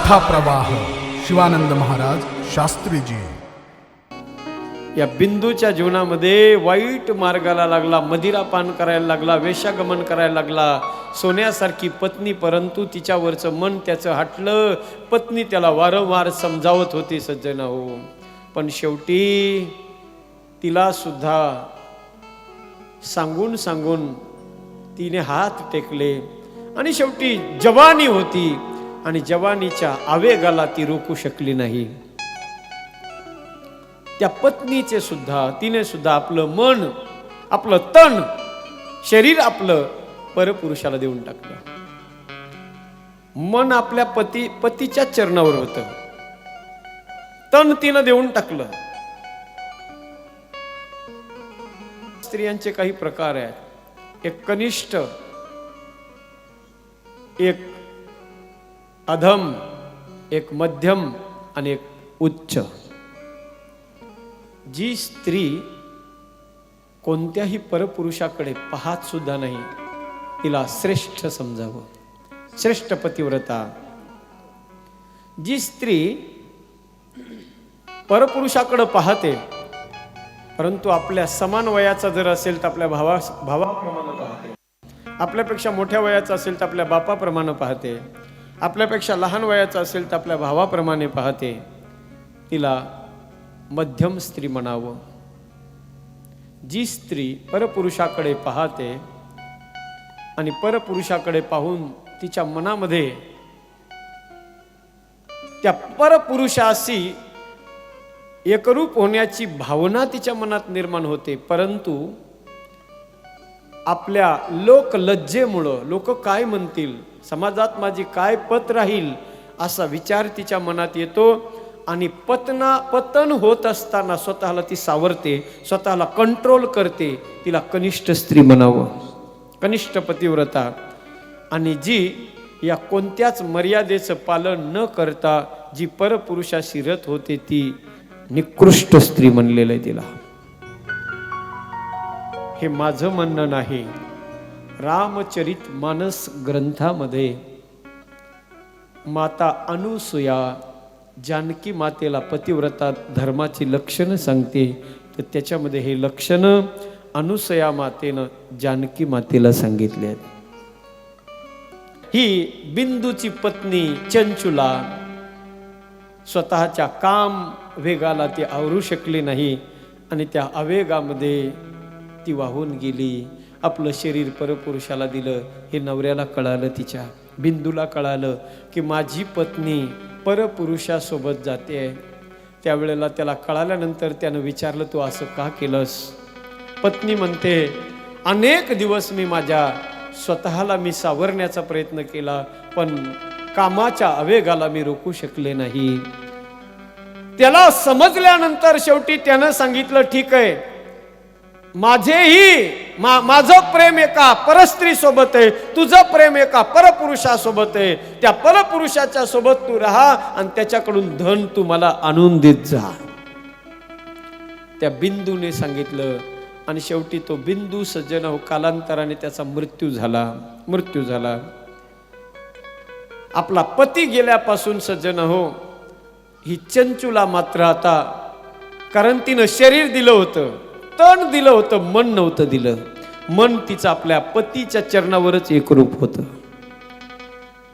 कथा प्रवाह शिवानंद महाराज शास्त्रीजी. या बिंदूच्या जीवनामध्ये वाईट मार्गाला लागला मदिरापान करायला लागला वेशागमन करायला लागला सोन्यासारखी पत्नी परंतु तिच्यावरचं मन त्याचं हटलं पत्नी त्याला वारंवार समजावत होती सज्जना हो. पण शेवटी तिला सुद्धा सांगून सांगून तिने हात टेकले. आणि शेवटी जवानी होती. आणि जवानीच्या आवेगाला ती रोखू शकली नाही. त्या पत्नीचे सुद्धा तिने सुद्धा आपलं मन आपलं तण शरीर आपलं परपुरुषाला देऊन टाकलं. मन आपल्या पती पतीच्या चरणावर होतं. तण तिनं देऊन टाकलं. स्त्रियांचे काही प्रकार आहेत. एक कनिष्ठ एक अधम एक मध्यम आणि एक उच्च. जी स्त्री कोणत्याही परपुरुषाकडे पाहत सुद्धा नाही तिला श्रेष्ठ समजावं. श्रेष्ठ पतिव्रता. जी स्त्री परपुरुषाकडे पाहते परंतु आपल्या समान वयाचा जर असेल तर आपल्या भावा भावाप्रमाणे पाहते. आपल्यापेक्षा मोठ्या वयाचा असेल तर आपल्या बापाप्रमाणे पाहते. आपल्यापेक्षा लहान वयाचा असेल तर आपल्या भावाप्रमाणे पाहते. तिला मध्यम स्त्री म्हणावं. जी स्त्री परपुरुषाकडे पाहते आणि परपुरुषाकडे पाहून तिच्या मनामध्ये त्या परपुरुषाशी एकरूप होण्याची भावना तिच्या मनात निर्माण होते. परंतु आपल्या लोकलज्जेमुळं लोक काय म्हणतील? समाजात माझी काय पत राहील असा विचार तिच्या मनात येतो आणि पतना पतन होत असताना स्वतःला ती सावरते स्वतःला कंट्रोल करते. तिला कनिष्ठ स्त्री म्हणावं. कनिष्ठ पतिव्रता. आणि जी या कोणत्याच मर्यादेचं पालन न करता जी परपुरुषाशी रथ होते ती निकृष्ट स्त्री म्हणलेलं आहे तिला. हे माझं म्हणणं नाही. रामचरित मानस ग्रंथामध्ये माता अनुसुया जानकी मातेला पतिव्रता धर्माची लक्षणं सांगते तर त्याच्यामध्ये हे लक्षणं अनुसया मातेनं जानकी मातेला सांगितले आहेत. ही बिंदूची पत्नी चंचुला स्वतःच्या काम वेगाला ती आवरू शकली नाही आणि त्या आवेगामध्ये ती वाहून गेली. आपलं शरीर परपुरुषाला दिलं हे नवऱ्याला कळालं तिच्या बिंदूला कळालं की माझी पत्नी परपुरुषासोबत जाते. त्यावेळेला त्याला कळाल्यानंतर त्यानं विचारलं तू असं का केलंस? पत्नी म्हणते अनेक दिवस मी माझ्या स्वतःला मी सावरण्याचा प्रयत्न केला पण कामाच्या आवेगाला मी रोखू शकले नाही. त्याला समजल्यानंतर शेवटी त्यानं सांगितलं ठीक आहे माझेही मा माझं प्रेम एका परस्त्री सोबत आहे तुझं प्रेम एका परपुरुषासोबत आहे. त्या परपुरुषाच्या सोबत तू राहा आणि त्याच्याकडून धन तू मला आणून देत जा. त्या बिंदूने सांगितलं आणि शेवटी तो बिंदू सज्जन हो कालांतराने त्याचा मृत्यू झाला. मृत्यू झाला. आपला पती गेल्यापासून सज्जन हो ही चंचुला मात्र आता कारण तिनं शरीर दिलं होतं. तण दिलं होतं मन नव्हतं दिलं. मन तिचं आपल्या पतीच्या चरणावरच एकरूप होतं.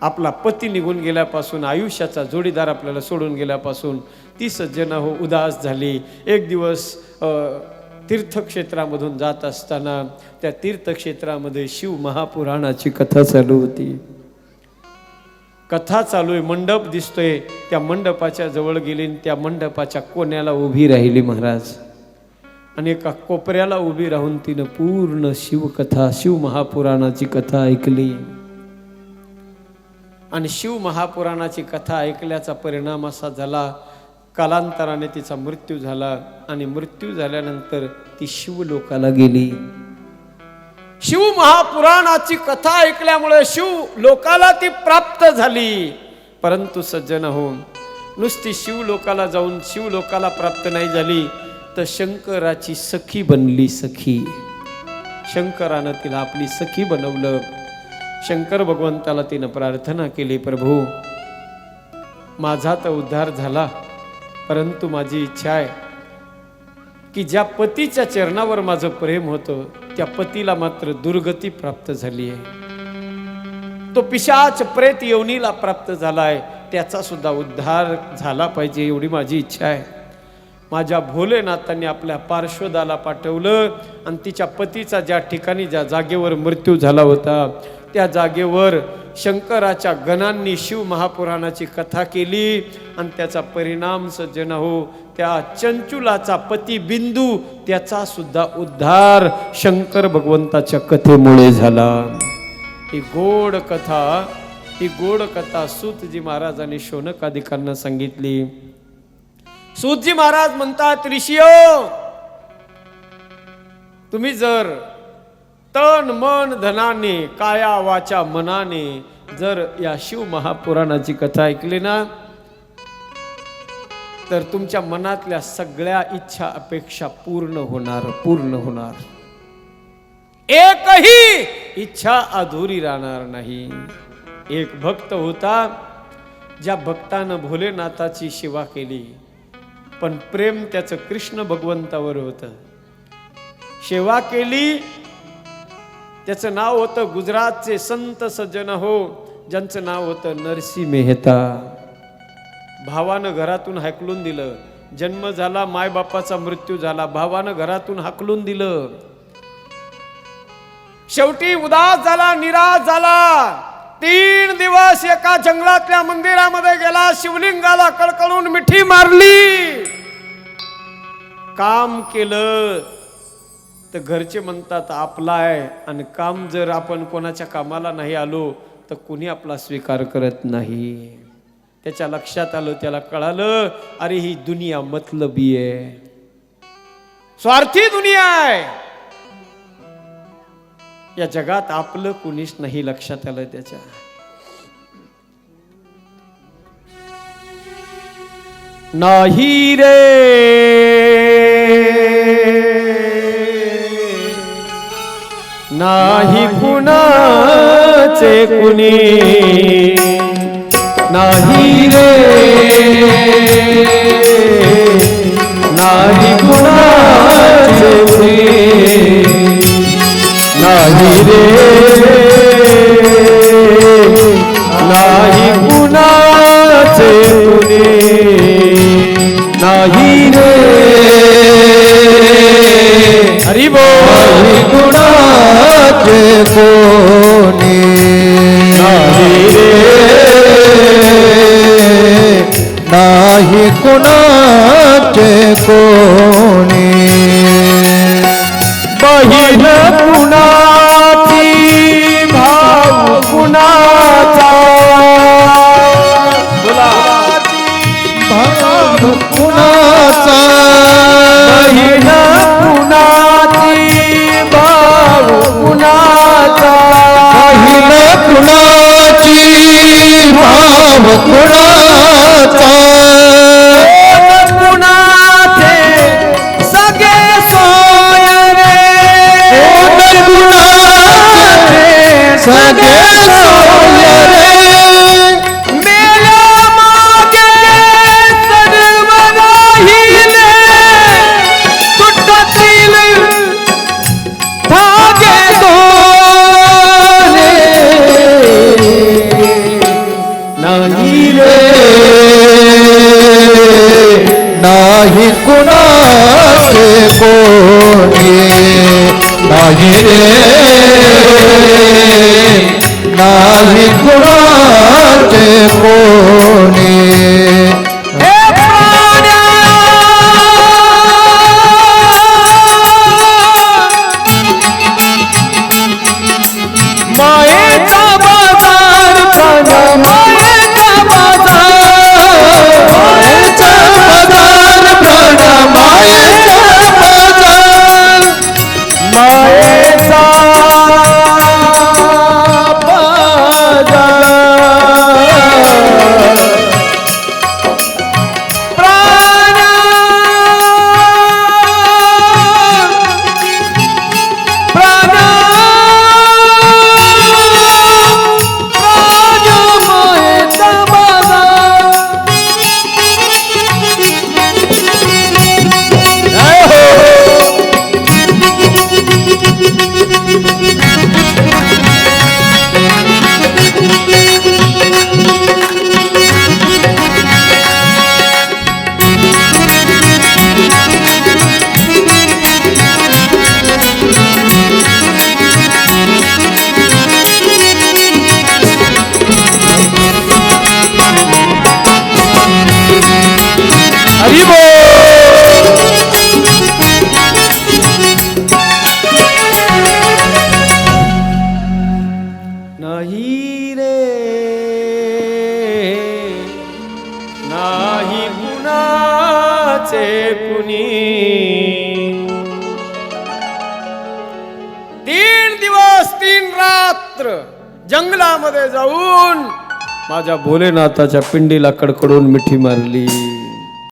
आपला पती निघून गेल्यापासून आयुष्याचा जोडीदार आपल्याला सोडून गेल्यापासून ती सज्जना हो उदास झाली. एक दिवस तीर्थक्षेत्रामधून जात असताना त्या तीर्थक्षेत्रामध्ये शिव महापुराणाची कथा चालू होती. कथा चालू आहे मंडप दिसतोय. त्या मंडपाच्या जवळ गेली त्या मंडपाच्या कोण्याला उभी राहिली महाराज. आणि एका कोपऱ्याला उभी राहून तिनं पूर्ण शिवकथा शिव महापुराणाची कथा ऐकली. आणि शिव महापुराणाची कथा ऐकल्याचा परिणाम असा झाला कालांतराने तिचा मृत्यू झाला आणि मृत्यू झाल्यानंतर ती शिवलोकाला गेली. शिव महापुराणाची कथा ऐकल्यामुळे शिव लोकाला ती प्राप्त झाली. परंतु सज्जन होऊन नुसती शिव लोकाला जाऊन शिव लोकाला प्राप्त नाही झाली. तर शंकराची सखी बनली सखी. शंकरानं तिला आपली सखी बनवलं. शंकर भगवंताला तिनं प्रार्थना केली प्रभू माझा तर उद्धार झाला परंतु माझी इच्छा आहे की ज्या पतीच्या चरणावर माझं प्रेम होतं त्या पतीला मात्र दुर्गती प्राप्त झाली आहे. तो पिशाच प्रेत योनीला प्राप्त झालाय त्याचा सुद्धा उद्धार झाला पाहिजे एवढी माझी इच्छा आहे. माझ्या भोलेनाथांनी आपल्या पार्श्वदाला पाठवलं आणि तिच्या पतीचा ज्या ठिकाणी ज्या जागेवर मृत्यू झाला होता त्या जागेवर शंकराच्या गणांनी शिव महापुराणाची कथा केली आणि त्याचा परिणाम सज्जन हो त्या चंचुलाचा पती बिंदू त्याचा सुद्धा उद्धार शंकर भगवंताच्या कथेमुळे झाला. ही गोड कथा ही गोड कथा सूतजी महाराजांनी शोनकाधिकांना सांगितली. सूतजी महाराज म्हणतात ऋषियो तुम्ही जर तन मन धनाने काया वाचा मनाने जर या शिव महापुराणाची कथा ऐकली ना तर तुमच्या मनातल्या सगळ्या इच्छा अपेक्षा पूर्ण होणार पूर्ण होणार. एकही इच्छा अधुरी राहणार नाही. एक भक्त होता ज्या भक्तानं भोलेनाथाची सेवा केली. पण प्रेम त्याचं कृष्ण भगवंतावर होतं. सेवा केली त्याचं नाव होतं गुजरातचे संत सज्जन हो ज्यांचं नाव होतं नरसी मेहता. भावानं घरातून हाकलून दिलं. जन्म झाला मायबापाचा मृत्यू झाला. भावानं घरातून हाकलून दिलं. शेवटी उदास झाला निराश झाला. तीन दिवस एका जंगलातल्या मंदिरामध्ये गेला शिवलिंगाला कळकळून मिठी मारली. काम केलं. तर घरचे म्हणतात आपला आहे. आणि काम जर आपण कोणाच्या कामाला नाही आलो तर कुणी आपला स्वीकार करत नाही. त्याच्या लक्षात आलं त्याला कळालं अरे ही दुनिया मतलबी आहे. स्वार्थी दुनिया आहे. या जगात आपलं कुणीच नाही लक्षात आलं त्याच्या. नाही रे. नाही कुणाचे कुणी. नाही रे. भाव रे. नाही कुणाचे कुणी. तीन दिवस तीन रात्र जंगलामध्ये जाऊन माझ्या भोलेनाथाच्या पिंडीला कडकडून मिठी मारली.